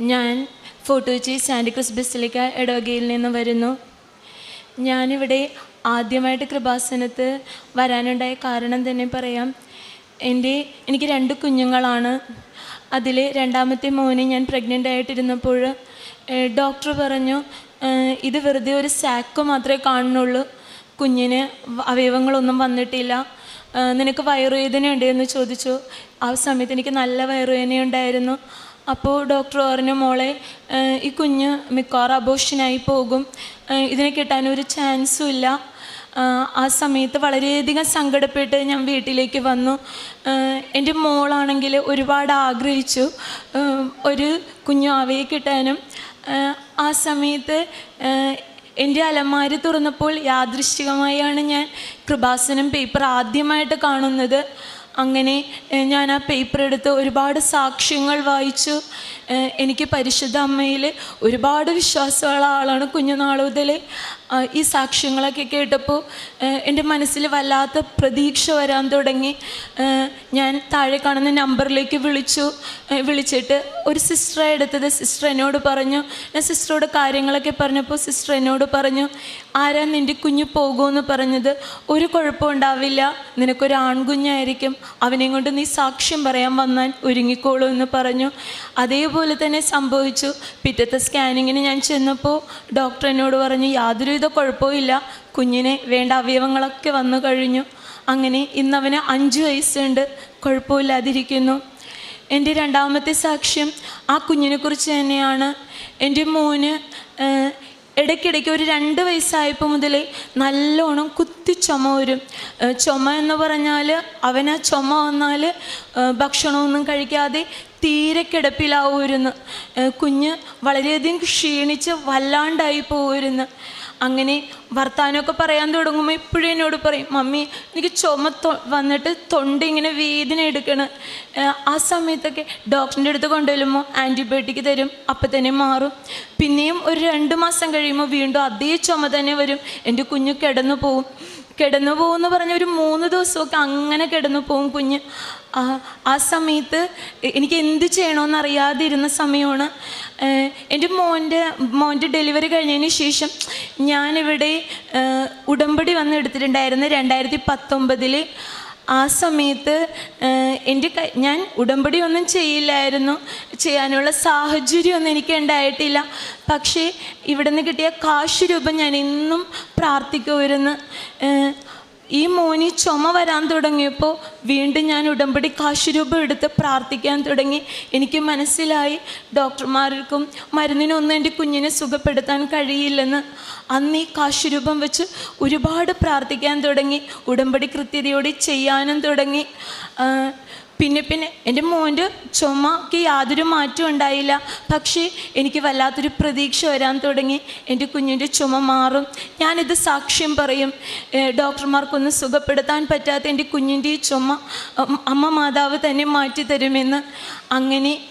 ഞാൻ ഫോട്ടോച്ചി സാന്റിക്രൂസ് ബിസിലിക്ക ഇടവകയിൽ നിന്ന് വരുന്നു. ഞാനിവിടെ ആദ്യമായിട്ട് കൃപാസനത്ത് വരാനുണ്ടായ കാരണം തന്നെ പറയാം. എന്റെ എനിക്ക് രണ്ട് കുഞ്ഞുങ്ങളാണ്. അതിൽ രണ്ടാമത്തെ മോനെ ഞാൻ പ്രഗ്നന്റ് ആയിട്ടിരുന്നപ്പോൾ ഡോക്ടർ പറഞ്ഞു ഇത് വെറുതെ ഒരു സാക്ക് മാത്രമേ കാണുന്നുള്ളൂ. കുഞ്ഞിന് അവയവങ്ങളൊന്നും വന്നിട്ടില്ല. നിനക്ക് വയറുവേദന ഉണ്ട് എന്ന് ചോദിച്ചു. ആ സമയത്ത് എനിക്ക് നല്ല വയറുവേദന ഉണ്ടായിരുന്നു അപ്പോൾ ഡോക്ടർ പറഞ്ഞു മോളെ ഈ കുഞ്ഞ് മിക്കവാറും അബോഷനായി പോകും. ഇതിനെ ഇതിനെ കിട്ടാനൊരു ചാൻസും ഇല്ല. ആ സമയത്ത് വളരെയധികം സങ്കടപ്പെട്ട് ഞാൻ വീട്ടിലേക്ക് വന്നു. എന്റെ മോളാണെങ്കിൽ ഒരുപാട് ആഗ്രഹിച്ചു. ഒരു കുഞ്ഞു അവയെ കിട്ടാനും. ആ സമയത്ത് എന്റെ അലമാരി തുറന്നപ്പോൾ യാദൃശ്ചികമായാണ് ഞാൻ കൃപാസനം പേപ്പർ ആദ്യമായിട്ട് കാണുന്നത്. അങ്ങനെ ഞാൻ ആ പേപ്പർ എടുത്ത് ഒരുപാട് സാക്ഷ്യങ്ങൾ വായിച്ചു. എനിക്ക് പരിശുദ്ധ അമ്മയിൽ ഒരുപാട് വിശ്വാസമുള്ള ആളാണ് കുഞ്ഞുനാൾ മുതൽ ഈ സാക്ഷ്യങ്ങളൊക്കെ കേട്ടപ്പോൾ എന്റെ മനസ്സിൽ വല്ലാത്ത പ്രതീക്ഷ വരാൻ തുടങ്ങി. ഞാൻ താഴെ കാണുന്ന നമ്പറിലേക്ക് വിളിച്ചു. വിളിച്ചിട്ട് ഒരു സിസ്റ്ററെ എടുത്തത് സിസ്റ്റർ എന്നോട് പറഞ്ഞു. ഞാൻ സിസ്റ്ററോട് കാര്യങ്ങളൊക്കെ പറഞ്ഞപ്പോൾ സിസ്റ്റർ എന്നോട് പറഞ്ഞു ആരാ നിന്റെ കുഞ്ഞ് പോകുമെന്ന് പറഞ്ഞത്? ഒരു കുഴപ്പം ഉണ്ടാവില്ല. നിനക്കൊരു ആൺകുഞ്ഞായിരിക്കും. അവനെ കൊണ്ട് നീ സാക്ഷ്യം പറയാൻ വന്നാൽ ഒരുങ്ങിക്കോളൂ എന്ന് പറഞ്ഞു. അതേപോലെ തന്നെ സംഭവിച്ചു. പിറ്റത്തെ സ്കാനിങ്ങിന് ഞാൻ ചെന്നപ്പോൾ ഡോക്ടർ എന്നോട് പറഞ്ഞു യാതൊരുവിധ കുഴപ്പമില്ല കുഞ്ഞിനെ വേണ്ട അവയവങ്ങളൊക്കെ വന്നു കഴിഞ്ഞു. അങ്ങനെ ഇന്നവന് അഞ്ച് വയസ്സുണ്ട്. കുഴപ്പമില്ലാതിരിക്കുന്നു. എന്റെ രണ്ടാമത്തെ സാക്ഷ്യം ആ കുഞ്ഞിനെക്കുറിച്ച് തന്നെയാണ്. എന്റെ മോന് ഇടയ്ക്കിടയ്ക്ക് ഒരു രണ്ട് വയസ്സായപ്പോൾ മുതലേ നല്ലോണം കുത്തി ചുമ വരും. ചുമ എന്ന് പറഞ്ഞാൽ അവന് ചുമ വന്നാൽ ഭക്ഷണമൊന്നും കഴിക്കാതെ തീരെ കിടപ്പിലാവുമായിരുന്നു കുഞ്ഞ് വളരെയധികം ക്ഷീണിച്ച് വല്ലാണ്ടായി പോകുമായിരുന്നു അങ്ങനെ വർത്താനമൊക്കെ പറയാൻ തുടങ്ങുമ്പോൾ ഇപ്പോഴും എന്നോട് പറയും മമ്മി എനിക്ക് ചുമ വന്നിട്ട് തൊണ്ട ഇങ്ങനെ വേദന എടുക്കണം. ആ സമയത്തൊക്കെ ഡോക്ടറിന്റെ അടുത്ത് കൊണ്ടുവരുമ്പോൾ ആന്റിബയോട്ടിക് തരും അപ്പം തന്നെ മാറും. പിന്നെയും ഒരു രണ്ട് മാസം കഴിയുമ്പോൾ വീണ്ടും അതേ ചുമ തന്നെ വരും. എന്റെ കുഞ്ഞ് കിടന്നു പോവും. കിടന്നു പോകുമെന്ന് പറഞ്ഞ ഒരു മൂന്ന് ദിവസമൊക്കെ അങ്ങനെ കിടന്നു പോകും കുഞ്ഞ്. ആ സമയത്ത് എനിക്ക് എന്ത് ചെയ്യണമെന്ന് അറിയാതിരുന്ന സമയമാണ് എന്റെ മോന്റെ മോന്റെ ഡെലിവറി കഴിഞ്ഞതിന് ശേഷം ഞാനിവിടെ ഉടമ്പടി വന്ന് എടുത്തിട്ടുണ്ടായിരുന്നു രണ്ടായിരത്തി പത്തൊമ്പതിൽ ആ സമയത്ത് എന്റെ ഞാൻ ഉടമ്പടി ഒന്നും ചെയ്യില്ലായിരുന്നു. ചെയ്യാനുള്ള സാഹചര്യമൊന്നും എനിക്ക് ഉണ്ടായിട്ടില്ല. പക്ഷേ ഇവിടെ നിന്ന് കിട്ടിയ കാശ് രൂപം ഞാൻ എന്നും പ്രാർത്ഥിക്കുമായിരുന്നു ഈ മോനി ചുമ വരാൻ തുടങ്ങിയപ്പോൾ വീണ്ടും ഞാൻ ഉടമ്പടി കാശുരൂപം എടുത്ത് പ്രാർത്ഥിക്കാൻ തുടങ്ങി. എനിക്ക് മനസ്സിലായി ഡോക്ടർമാർക്കും മരുന്നിനൊന്നും എന്റെ കുഞ്ഞിനെ സുഖപ്പെടുത്താൻ കഴിയില്ലെന്ന്. അന്ന് ഈ കാശുരൂപം വെച്ച് ഒരുപാട് പ്രാർത്ഥിക്കാൻ തുടങ്ങി ഉടമ്പടി കൃത്യതയോടെ ചെയ്യാനും തുടങ്ങി. പിന്നെ പിന്നെ എന്റെ മോന്റെ ചുമക്ക് യാതൊരു മാറ്റവും ഉണ്ടായില്ല. പക്ഷേ എനിക്ക് വല്ലാത്തൊരു പ്രതീക്ഷ വരാൻ തുടങ്ങി. എന്റെ കുഞ്ഞിന്റെ ചുമ മാറും. ഞാനിത് സാക്ഷ്യം പറയും. ഡോക്ടർമാർക്കൊന്നും സുഖപ്പെടുത്താൻ പറ്റാത്ത എന്റെ കുഞ്ഞിന്റെ ചുമ അമ്മ മാതാവ് തന്നെ മാറ്റി തരുമെന്ന് അങ്ങനെ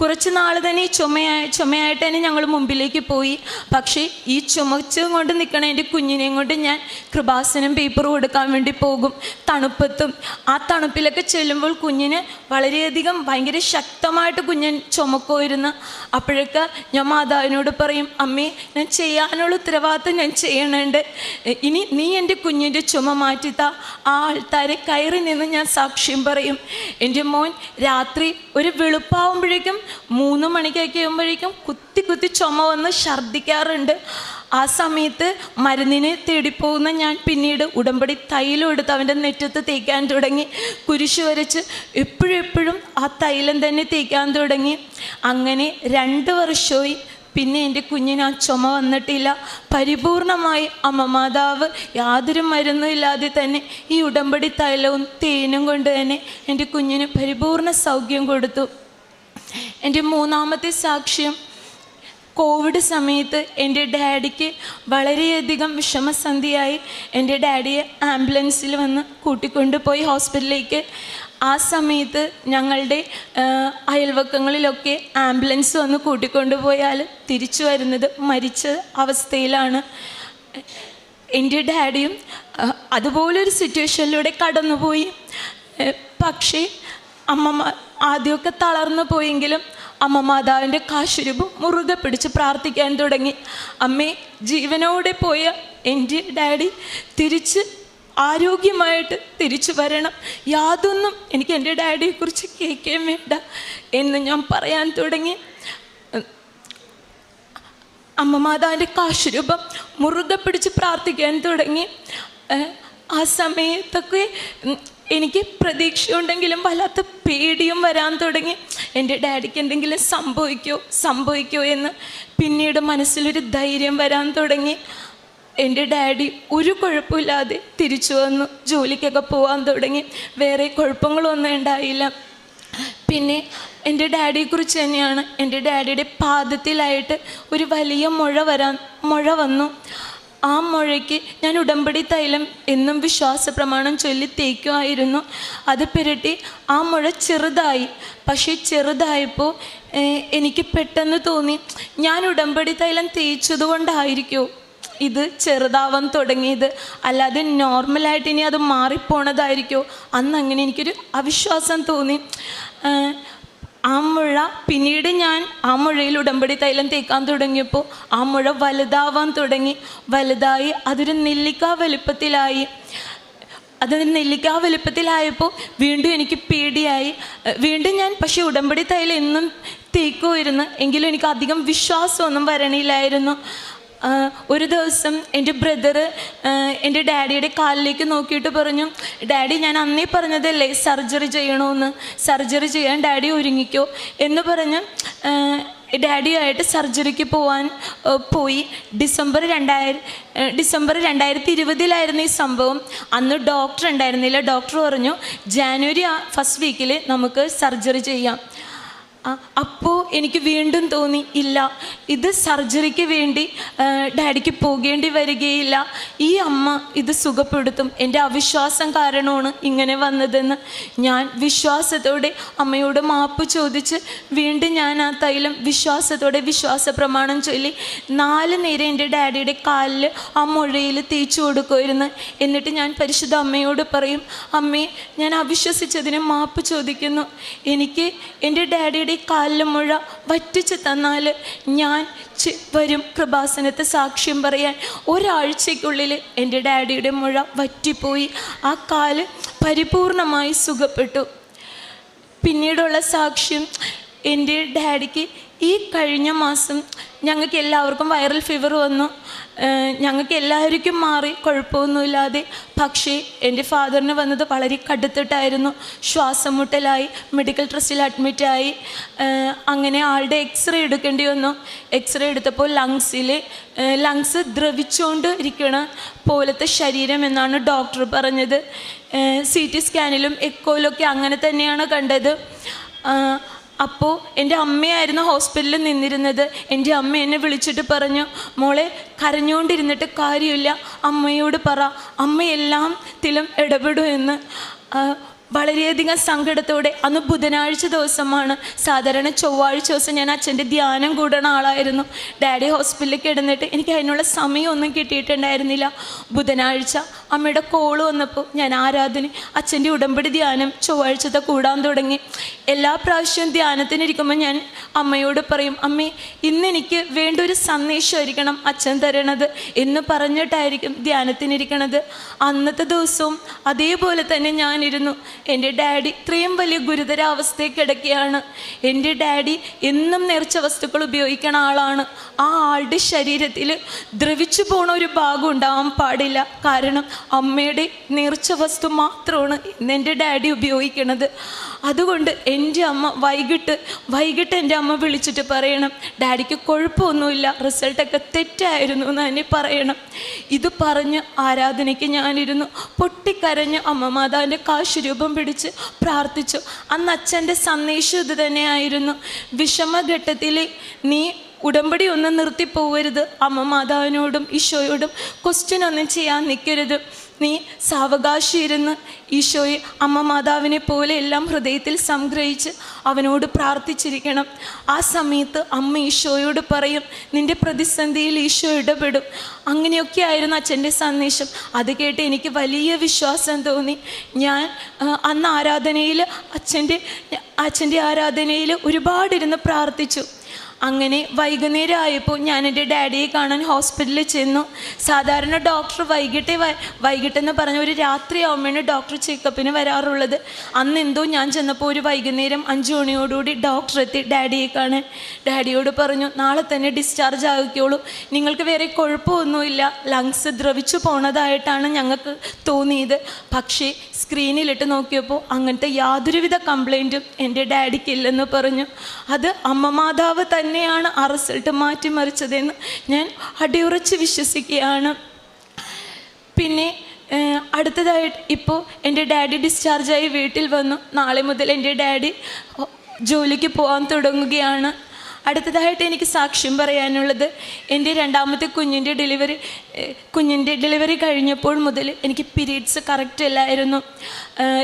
കുറച്ച് നാൾ തന്നെ ചുമയായ ചുമയായിട്ട് തന്നെ ഞങ്ങൾ മുമ്പിലേക്ക് പോയി. പക്ഷേ ഈ ചുമച്ചും കൊണ്ട് നിൽക്കണ എന്റെ കുഞ്ഞിനെയും കൊണ്ട് ഞാൻ കൃപാസനം പേപ്പർ കൊടുക്കാൻ വേണ്ടി പോകും. തണുപ്പത്തും. ആ തണുപ്പിലൊക്കെ ചെല്ലുമ്പോൾ കുഞ്ഞിന് വളരെയധികം ഭയങ്കര ശക്തമായിട്ട് കുഞ്ഞൻ ചുമക്കുമായിരുന്നു. അപ്പോഴൊക്കെ ഞാൻ മാതാവിനോട് പറയും അമ്മേ ഞാൻ ചെയ്യാനുള്ള ഉത്തരവാദിത്തം ഞാൻ ചെയ്യണുണ്ട്. ഇനി നീ എന്റെ കുഞ്ഞിന്റെ ചുമ മാറ്റിത്ത. ആ ആൾക്കാരെ കയറി നിന്ന് ഞാൻ സാക്ഷ്യം പറയും. എന്റെ മോൻ രാത്രി ഒരു വെളുപ്പാവുമ്പോഴേക്കും മൂന്ന് മണിക്കൊക്കെ ആകുമ്പോഴേക്കും കുത്തി കുത്തി ചുമ വന്ന് ഛർദ്ദിക്കാറുണ്ട്. ആ സമയത്ത് മരുന്നിനെ തേടിപ്പോകുന്ന ഞാൻ പിന്നീട് ഉടമ്പടി തൈലം എടുത്ത് അവന്റെ നെറ്റത്ത് തേക്കാൻ തുടങ്ങി. കുരിശ് വരച്ച് എപ്പോഴും എപ്പോഴും ആ തൈലം തന്നെ തേക്കാൻ തുടങ്ങി. അങ്ങനെ രണ്ട് വർഷമായി പിന്നെ എന്റെ കുഞ്ഞിന് ആ ചുമ വന്നിട്ടില്ല. പരിപൂർണമായി അമ്മ മാതാവ് യാതൊരു മരുന്നും ഇല്ലാതെ തന്നെ ഈ ഉടമ്പടി തൈലവും തേനും കൊണ്ട് തന്നെ എന്റെ കുഞ്ഞിന് പരിപൂർണ സൗഖ്യം കൊടുത്തു. എന്റെ മൂന്നാമത്തെ സാക്ഷ്യം കോവിഡ് സമയത്ത് എന്റെ ഡാഡിക്ക് വളരെയധികം വിഷമസന്ധിയായി എന്റെ ഡാഡിയെ ആംബുലൻസിൽ വന്ന് കൂട്ടിക്കൊണ്ടുപോയി ഹോസ്പിറ്റലിലേക്ക് ആ സമയത്ത് ഞങ്ങളുടെ അയൽവക്കങ്ങളിലൊക്കെ ആംബുലൻസ് വന്ന് കൂട്ടിക്കൊണ്ടുപോയാൽ തിരിച്ചു വരുന്നത് മരിച്ച അവസ്ഥയിലാണ്. എന്റെ ഡാഡിയും അതുപോലൊരു സിറ്റുവേഷനിലൂടെ കടന്നുപോയി. പക്ഷേ അമ്മ ആദ്യമൊക്കെ തളർന്നു പോയെങ്കിലും അമ്മ മാതാവിന്റെ കാശുരൂപം മുറുകെ പിടിച്ച് പ്രാർത്ഥിക്കാൻ തുടങ്ങി. അമ്മേ ജീവനോടെ പോയ എന്റെ ഡാഡി തിരിച്ച് ആരോഗ്യമായിട്ട് തിരിച്ചു വരണം. യാതൊന്നും എനിക്ക് എന്റെ ഡാഡിയെക്കുറിച്ച് കേൾക്കുകയും വേണ്ട എന്ന് ഞാൻ പറയാൻ തുടങ്ങി. അമ്മ മാതാവിന്റെ കാശുരൂപം മുറുകെ പിടിച്ച് പ്രാർത്ഥിക്കാൻ തുടങ്ങി. ആ സമയത്തൊക്കെ എനിക്ക് പ്രതീക്ഷയുണ്ടെങ്കിലും വല്ലാത്ത പേടിയും വരാൻ തുടങ്ങി. എന്റെ ഡാഡിക്ക് എന്തെങ്കിലും സംഭവിക്കോ സംഭവിക്കോ എന്ന് പിന്നീട് മനസ്സിലൊരു ധൈര്യം വരാൻ തുടങ്ങി. എന്റെ ഡാഡി ഒരു കുഴപ്പമില്ലാതെ തിരിച്ചു വന്നു ജോലിക്കൊക്കെ പോകാൻ തുടങ്ങി. വേറെ കുഴപ്പങ്ങളൊന്നും ഉണ്ടായില്ല. പിന്നെ എന്റെ ഡാഡിയെക്കുറിച്ച് തന്നെയാണ്. എന്റെ ഡാഡിയുടെ പാദത്തിലായിട്ട് ഒരു വലിയ മുഴ വരാൻ മുഴ വന്നു. ആ മുഴയ്ക്ക് ഞാൻ ഉടമ്പടി തൈലം എന്നും വിശ്വാസ പ്രമാണം ചൊല്ലി തേക്കുമായിരുന്നു. അത് പുരട്ടി ആ മുഴ ചെറുതായി. പക്ഷേ ചെറുതായപ്പോൾ എനിക്ക് പെട്ടെന്ന് തോന്നി. ഞാൻ ഉടമ്പടി തൈലം തേച്ചതുകൊണ്ടായിരിക്കുമോ ഇത് ചെറുതാവാൻ തുടങ്ങിയത്. അല്ലാതെ നോർമലായിട്ട് ഇനി അത് മാറിപ്പോണതായിരിക്കോ? അന്ന് അങ്ങനെ എനിക്കൊരു അവിശ്വാസം തോന്നി. ആ മുഴ പിന്നീട് ഞാൻ ആ മുഴയിൽ ഉടമ്പടി തൈലം തേക്കാൻ തുടങ്ങിയപ്പോൾ ആ മുഴ വലുതാവാൻ തുടങ്ങി. വലുതായി അതൊരു നെല്ലിക്ക വലുപ്പത്തിലായി. അതൊരു നെല്ലിക്ക വലുപ്പത്തിലായപ്പോൾ വീണ്ടും എനിക്ക് പേടിയായി. വീണ്ടും ഞാൻ പക്ഷേ ഉടമ്പടി തൈലം എന്നും തേക്കുമായിരുന്നു എങ്കിലും എനിക്ക് അധികം വിശ്വാസമൊന്നും വരണില്ലായിരുന്നു. ഒരു ദിവസം എന്റെ ബ്രദർ എന്റെ ഡാഡിയുടെ കാലിലേക്ക് നോക്കിയിട്ട് പറഞ്ഞു ഡാഡി ഞാൻ അന്നേ പറഞ്ഞതല്ലേ സർജറി ചെയ്യണമെന്ന് സർജറി ചെയ്യാൻ ഡാഡി ഒരുങ്ങിക്കോ? എന്ന് പറഞ്ഞ് ഡാഡിയായിട്ട് സർജറിക്ക് പോവാൻ പോയി. ഡിസംബർ രണ്ടായിരം ഡിസംബർ രണ്ടായിരത്തി ഇരുപതിലായിരുന്നു ഈ സംഭവം. അന്ന് ഡോക്ടർ ഉണ്ടായിരുന്നില്ല. ഡോക്ടർ പറഞ്ഞു ജാനുവരി ഫസ്റ്റ് വീക്കിൽ നമുക്ക് സർജറി ചെയ്യാം. അപ്പോൾ എനിക്ക് വീണ്ടും തോന്നി ഇല്ല ഇത് സർജറിക്ക് വേണ്ടി ഡാഡിക്ക് പോകേണ്ടി വരികയില്ല. ഈ അമ്മ ഇത് സുഖപ്പെടുത്തും. എന്റെ അവിശ്വാസം കാരണമാണ് ഇങ്ങനെ വന്നതെന്ന് ഞാൻ വിശ്വാസത്തോടെ അമ്മയോട് മാപ്പ് ചോദിച്ച് വീണ്ടും ഞാൻ ആ തൈലം വിശ്വാസത്തോടെ വിശ്വാസ പ്രമാണം ചൊല്ലി നാല് നേരം എന്റെ ഡാഡിയുടെ കാലിൽ ആ മുഴയിൽ തേച്ചു കൊടുക്കുമായിരുന്നു. എന്നിട്ട് ഞാൻ പരിശുദ്ധ അമ്മയോട് പറയും അമ്മേ ഞാൻ അവിശ്വസിച്ചതിന് മാപ്പ് ചോദിക്കുന്നു. എനിക്ക് എന്റെ ഡാഡിയുടെ ഈ കാലിലെ മുഴ വറ്റിച്ച് തന്നാൽ ഞാൻ വരും കൃപാസനത്തെ സാക്ഷ്യം പറയാൻ. ഒരാഴ്ചയ്ക്കുള്ളിൽ എന്റെ ഡാഡിയുടെ മുഴ വറ്റിപ്പോയി. ആ കാൽ പരിപൂർണമായി സുഖപ്പെട്ടു. പിന്നീടുള്ള സാക്ഷ്യം എന്റെ ഡാഡിക്ക് ഈ കഴിഞ്ഞ മാസം ഞങ്ങൾക്ക് എല്ലാവർക്കും വൈറൽ ഫീവർ വന്നു. ഞങ്ങൾക്ക് എല്ലാവർക്കും മാറി കുഴപ്പമൊന്നുമില്ലാതെ. പക്ഷേ എന്റെ ഫാദറിന് വന്നത് വളരെ കടുത്തിട്ടായിരുന്നു. ശ്വാസം മുട്ടലായി മെഡിക്കൽ ട്രസ്റ്റിൽ അഡ്മിറ്റായി അങ്ങനെ ആളുടെ എക്സ്റേ എടുക്കേണ്ടി വന്നു. എക്സ്റേ എടുത്തപ്പോൾ ലങ്സിൽ ലങ്സ് ദ്രവിച്ചുകൊണ്ട് ഇരിക്കണ പോലത്തെ ശരീരം എന്നാണ് ഡോക്ടർ പറഞ്ഞത്. സി ടി സ്കാനിലും എക്കോയിലൊക്കെ അങ്ങനെ തന്നെയാണ് കണ്ടത്. അപ്പോൾ എന്റെ അമ്മയായിരുന്നു ഹോസ്പിറ്റലിൽ നിന്നിരുന്നത്. എന്റെ അമ്മ എന്നെ വിളിച്ചിട്ട് പറഞ്ഞു മോളെ കരഞ്ഞുകൊണ്ടിരുന്നിട്ട് കാര്യമില്ല. അമ്മയോട് പറ. അമ്മയെല്ലാം തിലും ഇടപെടും എന്ന്. ആ, വളരെയധികം സങ്കടത്തോടെ. അന്ന് ബുധനാഴ്ച ദിവസമാണ്. സാധാരണ ചൊവ്വാഴ്ച ദിവസം ഞാൻ അച്ഛന്റെ ധ്യാനം കൂടണ ആളായിരുന്നു. ഡാഡി ഹോസ്പിറ്റലിൽ കിടന്നിട്ട് എനിക്ക് അതിനുള്ള സമയമൊന്നും കിട്ടിയിട്ടുണ്ടായിരുന്നില്ല. ബുധനാഴ്ച അമ്മയുടെ കോൾ വന്നപ്പോൾ ഞാൻ ആരാധന അച്ഛന്റെ ഉടമ്പടി ധ്യാനം ചൊവ്വാഴ്ചത്തെ കൂടാൻ തുടങ്ങി. എല്ലാ പ്രാവശ്യവും ധ്യാനത്തിനിരിക്കുമ്പോൾ ഞാൻ അമ്മയോട് പറയും അമ്മേ ഇന്നെനിക്ക് വേണ്ട ഒരു സന്ദേശമായിരിക്കണം അച്ഛൻ തരണത് എന്ന് പറഞ്ഞിട്ടായിരിക്കും ധ്യാനത്തിനിരിക്കണത്. അന്നത്തെ ദിവസവും അതേപോലെ തന്നെ ഞാനിരുന്നു. എന്റെ ഡാഡി ഇത്രയും വലിയ ഗുരുതരാവസ്ഥയിൽ കിടക്കുകയാണ് എന്റെ ഡാഡി എന്നും നേർച്ച വസ്തുക്കൾ ഉപയോഗിക്കണ ആളാണ്. ആ ആളുടെ ശരീരത്തിൽ ദ്രവിച്ചു പോണ ഒരു ഭാഗം ഉണ്ടാവാൻ പാടില്ല. കാരണം അമ്മയുടെ നേർച്ച വസ്തു മാത്രമാണ് ഇന്ന് എന്റെ ഡാഡി ഉപയോഗിക്കണത്. അതുകൊണ്ട് എന്റെ അമ്മ വൈകിട്ട് വൈകിട്ട് എന്റെ അമ്മ വിളിച്ചിട്ട് പറയണം ഡാഡിക്ക് കുഴപ്പമൊന്നുമില്ല റിസൾട്ടൊക്കെ തെറ്റായിരുന്നു എന്ന് തന്നെ പറയണം. ഇത് പറഞ്ഞ് ആരാധനയ്ക്ക് ഞാനിരുന്നു. പൊട്ടിക്കരഞ്ഞ് അമ്മ മാതാവിന്റെ കാശുരൂപം പിടിച്ച് പ്രാർത്ഥിച്ചു. അന്ന് അച്ഛന്റെ സന്ദേശം ഇത് തന്നെയായിരുന്നു. വിഷമഘട്ടത്തിൽ നീ ഉടമ്പടി ഒന്നും നിർത്തിപ്പോവരുത്. അമ്മ മാതാവിനോടും ഈശോയോടും ക്വസ്റ്റ്യൻ ഒന്നും ചെയ്യാൻ നിൽക്കരുത്. നീ സാവകാശിയിരുന്ന് ഈശോയെ അമ്മ മാതാവിനെ പോലെ എല്ലാം ഹൃദയത്തിൽ സംഗ്രഹിച്ച് അവനോട് പ്രാർത്ഥിച്ചിരിക്കണം. ആ സമയത്ത് അമ്മ ഈശോയോട് പറയും നിന്റെ പ്രതിസന്ധിയിൽ ഈശോ ഇടപെടും. അങ്ങനെയൊക്കെ ആയിരുന്നു അച്ഛന്റെ സന്ദേശം. അത് കേട്ട് എനിക്ക് വലിയ വിശ്വാസം തോന്നി. ഞാൻ അന്ന് ആരാധനയിൽ അച്ഛന്റെ അച്ഛന്റെ ആരാധനയിൽ ഒരുപാടിരുന്ന് പ്രാർത്ഥിച്ചു. അങ്ങനെ വൈകുന്നേരം ആയപ്പോൾ ഞാൻ എന്റെ ഡാഡിയെ കാണാൻ ഹോസ്പിറ്റലിൽ ചെന്നു. സാധാരണ ഡോക്ടർ വൈകിട്ടേ വൈകിട്ടെന്ന് പറഞ്ഞ ഒരു രാത്രി രാത്രിയാവുമ്പോഴാണ് ഡോക്ടർ ചെക്കപ്പിന് വരാറുള്ളത്. അന്ന് എന്തോ ഞാൻ ചെന്നപ്പോൾ ഒരു വൈകുന്നേരം അഞ്ച് മണിയോടുകൂടി ഡോക്ടർ എത്തി ഡാഡിയെ കാണാൻ. ഡാഡിയോട് പറഞ്ഞു നാളെ തന്നെ ഡിസ്ചാർജ് ആകുകയുള്ളൂ നിങ്ങൾക്ക് വേറെ കുഴപ്പമൊന്നുമില്ല. ലങ്സ് ദ്രവിച്ചു പോണതായിട്ടാണ് ഞങ്ങൾക്ക് തോന്നിയത്. പക്ഷേ സ്ക്രീനിലിട്ട് നോക്കിയപ്പോൾ അങ്ങനത്തെ യാതൊരുവിധ കംപ്ലൈന്റും എന്റെ ഡാഡിക്കില്ലെന്ന് പറഞ്ഞു. അത് അമ്മ മാതാവ് തന്നെയാണ് ആ റിസൾട്ട് മാറ്റിമറിച്ചതെന്ന് ഞാൻ അടിയുറച്ച് വിശ്വസിക്കുകയാണ്. പിന്നെ അടുത്തതായിട്ട് ഇപ്പോൾ എന്റെ ഡാഡി ഡിസ്ചാർജായി വീട്ടിൽ വന്നു. നാളെ മുതൽ എന്റെ ഡാഡി ജോലിക്ക് പോകാൻ തുടങ്ങുകയാണ്. അടുത്തതായിട്ട് എനിക്ക് സാക്ഷ്യം പറയാനുള്ളത് എന്റെ രണ്ടാമത്തെ കുഞ്ഞിന്റെ ഡെലിവറി കുഞ്ഞിന്റെ ഡെലിവറി കഴിഞ്ഞപ്പോൾ മുതൽ എനിക്ക് പീരീഡ്സ് കറക്റ്റ് അല്ലായിരുന്നു.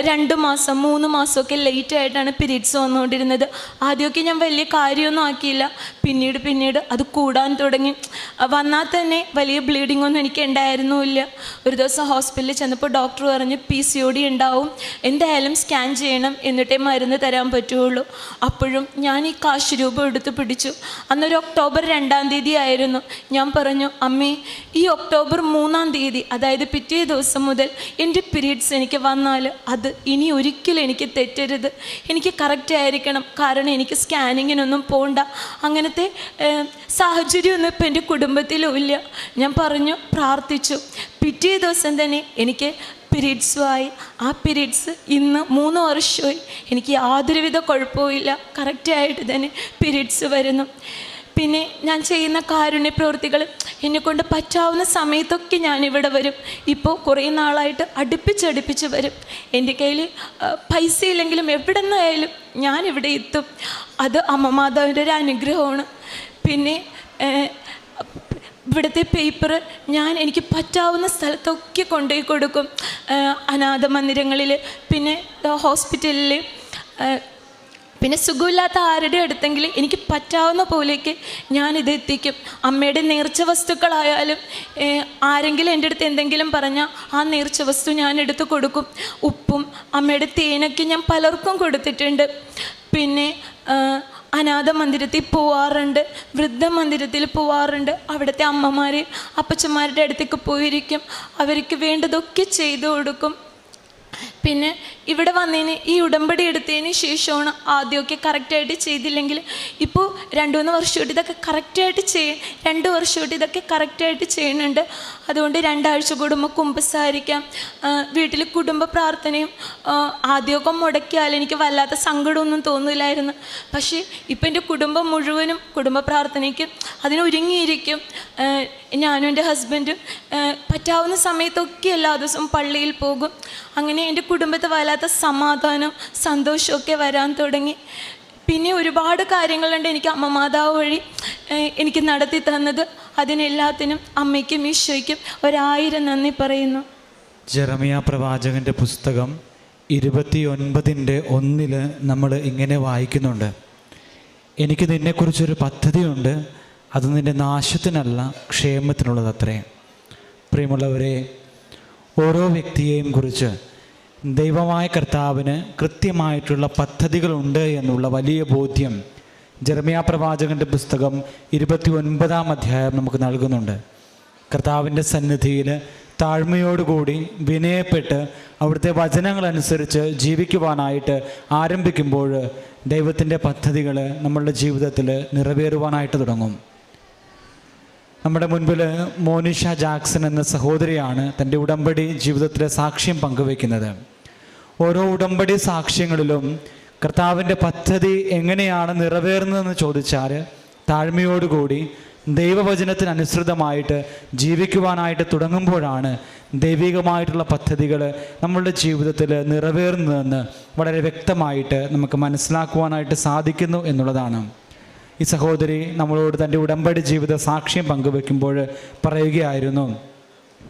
രണ്ട് മാസം മൂന്ന് മാസമൊക്കെ ലേറ്റ് ആയിട്ടാണ് പീരീഡ്സ് വന്നുകൊണ്ടിരുന്നത്. ആദ്യമൊക്കെ ഞാൻ വലിയ കാര്യമൊന്നും ആക്കിയില്ല. പിന്നീട് പിന്നീട് അത് കൂടാൻ തുടങ്ങി. വന്നാൽ തന്നെ വലിയ ബ്ലീഡിംഗ് ഒന്നും എനിക്ക് ഉണ്ടായിരുന്നുമില്ല. ഒരു ദിവസം ഹോസ്പിറ്റലിൽ ചെന്നപ്പോൾ ഡോക്ടർ പറഞ്ഞ് പി സി ഒ ഡി ഉണ്ടാവും. എന്തായാലും സ്കാൻ ചെയ്യണം. എന്നിട്ടേ മരുന്ന് തരാൻ പറ്റുള്ളൂ. അപ്പോഴും ഞാൻ ഈ കാശ് രൂപ എടുത്ത് പിടിച്ചു. അന്നൊരു ഒക്ടോബർ രണ്ടാം തീയതി ആയിരുന്നു. ഞാൻ പറഞ്ഞു അമ്മേ ഈ ഒക്ടോബർ മൂന്നാം തീയതി അതായത് പിറ്റേ ദിവസം മുതൽ എന്റെ പീരീഡ്സ് എനിക്ക് വന്നാൽ അത് ഇനി ഒരിക്കലും എനിക്ക് തെറ്റരുത്. എനിക്ക് കറക്റ്റ് ആയിരിക്കണം. കാരണം എനിക്ക് സ്കാനിങ്ങിനൊന്നും പോണ്ട. അങ്ങനത്തെ സാഹചര്യമൊന്നും ഇപ്പം എന്റെ കുടുംബത്തിലും ഇല്ല. ഞാൻ പറഞ്ഞു പ്രാർത്ഥിച്ചു. പിറ്റേ ദിവസം തന്നെ എനിക്ക് പീരീഡ്സുമായി ആ പിരീഡ്സ് ഇന്ന് മൂന്ന് വർഷമായി. എനിക്ക് യാതൊരുവിധ കുഴപ്പവുമില്ല കറക്റ്റായിട്ട് തന്നെ പിരീഡ്സ് വരുന്നു. പിന്നെ ഞാൻ ചെയ്യുന്ന കാരുണ്യ പ്രവൃത്തികൾ എന്നെക്കൊണ്ട് പറ്റാവുന്ന സമയത്തൊക്കെ ഞാൻ ഇവിടെ വരും. ഇപ്പോൾ കുറേ നാളായിട്ട് അടുപ്പിച്ചടുപ്പിച്ച് വരും. എന്റെ കയ്യിൽ പൈസ ഇല്ലെങ്കിലും എവിടെ നിന്നായാലും ഞാൻ ഇവിടെ എത്തും. അത് അമ്മ മാതാവിന്റെ ഒരു അനുഗ്രഹമാണ്. പിന്നെ ഇവിടുത്തെ പേപ്പർ ഞാൻ എനിക്ക് പറ്റാവുന്ന സ്ഥലത്തൊക്കെ കൊണ്ടുപോയി കൊടുക്കും. അനാഥ മന്ദിരങ്ങളിൽ പിന്നെ ഹോസ്പിറ്റലിൽ പിന്നെ സുഖമില്ലാത്ത ആരുടെ അടുത്തെങ്കിൽ എനിക്ക് പറ്റാവുന്ന പോലെയൊക്കെ ഞാനിത് എത്തിക്കും. അമ്മയുടെ നേർച്ച വസ്തുക്കളായാലും ആരെങ്കിലും എന്റെ അടുത്ത് എന്തെങ്കിലും പറഞ്ഞാൽ ആ നേർച്ച വസ്തു ഞാൻ എടുത്ത് കൊടുക്കും. ഉപ്പും അമ്മയുടെ തേനൊക്കെ ഞാൻ പലർക്കും കൊടുത്തിട്ടുണ്ട്. പിന്നെ അനാഥ മന്ദിരത്തിൽ പോവാറുണ്ട് വൃദ്ധ മന്ദിരത്തിൽ പോവാറുണ്ട്. അവിടുത്തെ അമ്മമാർ അപ്പച്ചന്മാരുടെ അടുത്തേക്ക് പോയിരിക്കും. അവർക്ക് വേണ്ടതൊക്കെ ചെയ്തു കൊടുക്കും. പിന്നെ ഇവിടെ വന്നതിന് ഈ ഉടമ്പടി എടുത്തതിന് ശേഷമാണ് ആദ്യമൊക്കെ കറക്റ്റായിട്ട് ചെയ്തില്ലെങ്കിൽ ഇപ്പോൾ രണ്ട് മൂന്ന് വർഷമായിട്ട് ഇതൊക്കെ കറക്റ്റായിട്ട് ചെയ്യ രണ്ട് വർഷമായിട്ട് ഇതൊക്കെ കറക്റ്റായിട്ട് ചെയ്യുന്നുണ്ട്. അതുകൊണ്ട് രണ്ടാഴ്ച കൂടുമ്പോൾ കുമ്പസാരിക്കാം വീട്ടിൽ കുടുംബ പ്രാർത്ഥനയും ആദ്യമൊക്കെ മുടക്കിയാൽ എനിക്ക് വല്ലാത്ത സങ്കടമൊന്നും തോന്നില്ലായിരുന്നു. പക്ഷേ ഇപ്പം എന്റെ കുടുംബം മുഴുവനും കുടുംബ പ്രാർത്ഥനയ്ക്ക് അതിനൊരുങ്ങിയിരിക്കും ഞാനും എന്റെ ഹസ്ബൻഡും പറ്റാവുന്ന സമയത്തൊക്കെ എല്ലാ ദിവസവും പള്ളിയിൽ പോകും. അങ്ങനെ എന്റെ കുടുംബത്തിൽ വല്ലാത്ത സമാധാനം സന്തോഷമൊക്കെ വരാൻ തുടങ്ങി. പിന്നെ ഒരുപാട് കാര്യങ്ങളുണ്ട് എനിക്ക് അമ്മ മാതാവ് വഴി എനിക്ക് നടത്തി തന്നത്. അതിനെല്ലാത്തിനും അമ്മയ്ക്കും ഈശോയ്ക്കും ഒരായിരം നന്ദി പറയുന്നു. ജെറമിയ പ്രവാചകന്റെ പുസ്തകം ഇരുപത്തി ഒൻപതിന്റെ ഒന്നിൽ നമ്മൾ ഇങ്ങനെ വായിക്കുന്നുണ്ട്. എനിക്ക് നിന്നെക്കുറിച്ചൊരു പദ്ധതിയുണ്ട് അത് നിന്റെ നാശത്തിനല്ല ക്ഷേമത്തിനുള്ളത് ക്ഷേമത്തിനുള്ളതത്രേ. പ്രിയമുള്ളവരെ ഓരോ വ്യക്തിയെയും കുറിച്ച് ദൈവമായ കർത്താവിന് കൃത്യമായിട്ടുള്ള പദ്ധതികളുണ്ട് എന്നുള്ള വലിയ ബോധ്യം ജെറമിയ പ്രവാചകന്റെ പുസ്തകം ഇരുപത്തി ഒൻപതാം അധ്യായം നമുക്ക് നൽകുന്നുണ്ട്. കർത്താവിന്റെ സന്നിധിയിൽ താഴ്മയോടുകൂടി വിനയപ്പെട്ട് അവിടുത്തെ വചനങ്ങളനുസരിച്ച് ജീവിക്കുവാനായിട്ട് ആരംഭിക്കുമ്പോൾ ദൈവത്തിന്റെ പദ്ധതികൾ നമ്മളുടെ ജീവിതത്തിൽ നിറവേറുവാനായിട്ട് തുടങ്ങും. നമ്മുടെ മുൻപിൽ മോനിഷ ജാക്സൺ എന്ന സഹോദരിയാണ് തന്റെ ഉടമ്പടി ജീവിതത്തിലെ സാക്ഷ്യം പങ്കുവെക്കുന്നത് ഓരോ ഉടമ്പടി സാക്ഷ്യങ്ങളിലും കർത്താവിന്റെ പദ്ധതി എങ്ങനെയാണ് നിറവേറുന്നതെന്ന് ചോദിച്ചാൽ താഴ്മയോടുകൂടി ദൈവവചനത്തിനനുസൃതമായിട്ട് ജീവിക്കുവാനായിട്ട് തുടങ്ങുമ്പോഴാണ് ദൈവികമായിട്ടുള്ള പദ്ധതികൾ നമ്മളുടെ ജീവിതത്തിൽ നിറവേറുന്നതെന്ന് വളരെ വ്യക്തമായിട്ട് നമുക്ക് മനസ്സിലാക്കുവാനായിട്ട് സാധിക്കുന്നു എന്നുള്ളതാണ്. ഈ സഹോദരി നമ്മളോട് തന്റെ ഉടമ്പടി ജീവിത സാക്ഷ്യം പങ്കുവെക്കുമ്പോൾ പറയുകയായിരുന്നു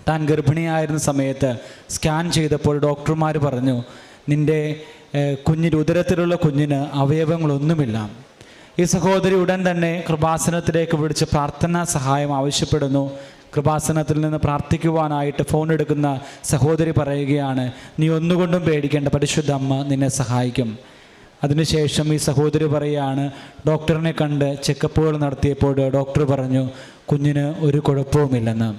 താൻ ഗർഭിണിയായിരുന്ന സമയത്ത് സ്കാൻ ചെയ്തപ്പോൾ ഡോക്ടർമാർ പറഞ്ഞു നിന്റെ കുഞ്ഞിന് ഉദരത്തിലുള്ള കുഞ്ഞിന് അവയവങ്ങളൊന്നുമില്ല. ഈ സഹോദരി ഉടൻ തന്നെ കൃപാസനത്തിലേക്ക് വിളിച്ച് പ്രാർത്ഥനാ സഹായം ആവശ്യപ്പെടുന്നു. കൃപാസനത്തിൽ നിന്ന് പ്രാർത്ഥിക്കുവാനായിട്ട് ഫോൺ എടുക്കുന്ന സഹോദരി പറയുകയാണ് നീ ഒന്നുകൊണ്ടും പേടിക്കേണ്ട പരിശുദ്ധ അമ്മ നിന്നെ സഹായിക്കും. അതിനുശേഷം ഈ സഹോദരി പറയുകയാണ് ഡോക്ടറിനെ കണ്ട് ചെക്കപ്പുകൾ നടത്തിയപ്പോൾ ഡോക്ടർ പറഞ്ഞു കുഞ്ഞിന് ഒരു കുഴപ്പവുമില്ലെന്ന്.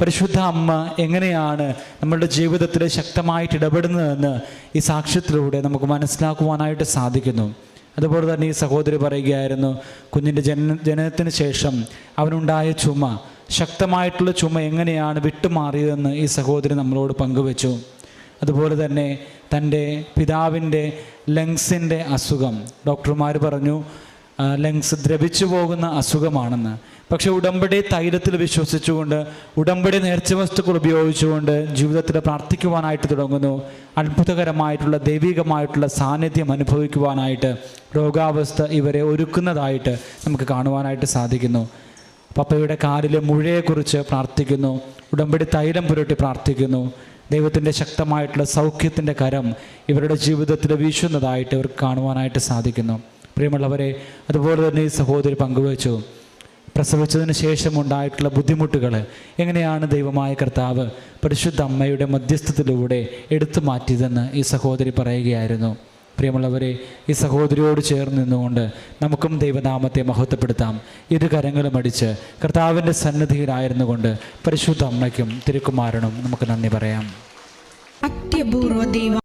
പരിശുദ്ധ അമ്മ എങ്ങനെയാണ് നമ്മളുടെ ജീവിതത്തിൽ ശക്തമായിട്ട് ഇടപെടുന്നതെന്ന് ഈ സാക്ഷ്യത്തിലൂടെ നമുക്ക് മനസ്സിലാക്കുവാനായിട്ട് സാധിക്കുന്നു. അതുപോലെ തന്നെ ഈ സഹോദരി പറയുകയായിരുന്നു കുഞ്ഞിന്റെ ജന ജനനത്തിന് ശേഷം അവനുണ്ടായ ചുമ ശക്തമായിട്ടുള്ള ചുമ എങ്ങനെയാണ് വിട്ടുമാറിയതെന്ന് ഈ സഹോദരി നമ്മളോട് പങ്കുവച്ചു. അതുപോലെ തന്നെ തന്റെ പിതാവിന്റെ ലങ്സിന്റെ അസുഖം ഡോക്ടർമാർ പറഞ്ഞു ലങ്സ് ദ്രവിച്ചു പോകുന്ന അസുഖമാണെന്ന്. പക്ഷെ ഉടമ്പടി തൈലത്തിൽ വിശ്വസിച്ചുകൊണ്ട് ഉടമ്പടി നേർച്ച വസ്തുക്കൾ ഉപയോഗിച്ചുകൊണ്ട് ജീവിതത്തിൽ പ്രാർത്ഥിക്കുവാനായിട്ട് തുടങ്ങുന്നു. അത്ഭുതകരമായിട്ടുള്ള ദൈവികമായിട്ടുള്ള സാന്നിധ്യം അനുഭവിക്കുവാനായിട്ട് രോഗാവസ്ഥ ഇവരെ ഒരുക്കുന്നതായിട്ട് നമുക്ക് കാണുവാനായിട്ട് സാധിക്കുന്നു. പപ്പയുടെ കാലിലെ മുഴയെക്കുറിച്ച് പ്രാർത്ഥിക്കുന്നു. ഉടമ്പടി തൈലം പുരട്ടി പ്രാർത്ഥിക്കുന്നു. ദൈവത്തിന്റെ ശക്തമായിട്ടുള്ള സൗഖ്യത്തിന്റെ കരം ഇവരുടെ ജീവിതത്തിൽ വീശുന്നതായിട്ട് ഇവർക്ക് കാണുവാനായിട്ട് സാധിക്കുന്നു. പ്രിയമുള്ളവരെ അതുപോലെ തന്നെ ഈ സഹോദരി പങ്കുവച്ചു. പ്രസവിച്ചതിന് ശേഷം ഉണ്ടായിട്ടുള്ള ബുദ്ധിമുട്ടുകൾ എങ്ങനെയാണ് ദൈവമായ കർത്താവ് പരിശുദ്ധ അമ്മയുടെ മധ്യസ്ഥത്തിലൂടെ എടുത്തു മാറ്റിയതെന്ന് ഈ സഹോദരി പറയുകയായിരുന്നു. പ്രിയമുള്ളവരെ ഈ സഹോദരിയോട് ചേർന്ന് നിന്നുകൊണ്ട് നമുക്കും ദൈവനാമത്തെ മഹത്വപ്പെടുത്താം. ഇരു കരങ്ങളും അടിച്ച് കർത്താവിന്റെ സന്നിധിയിലായിരുന്നു കൊണ്ട് പരിശുദ്ധ അമ്മയ്ക്കും തിരുക്കുമാരനും നമുക്ക് നന്ദി പറയാം. അത്യപൂർവ ദൈവ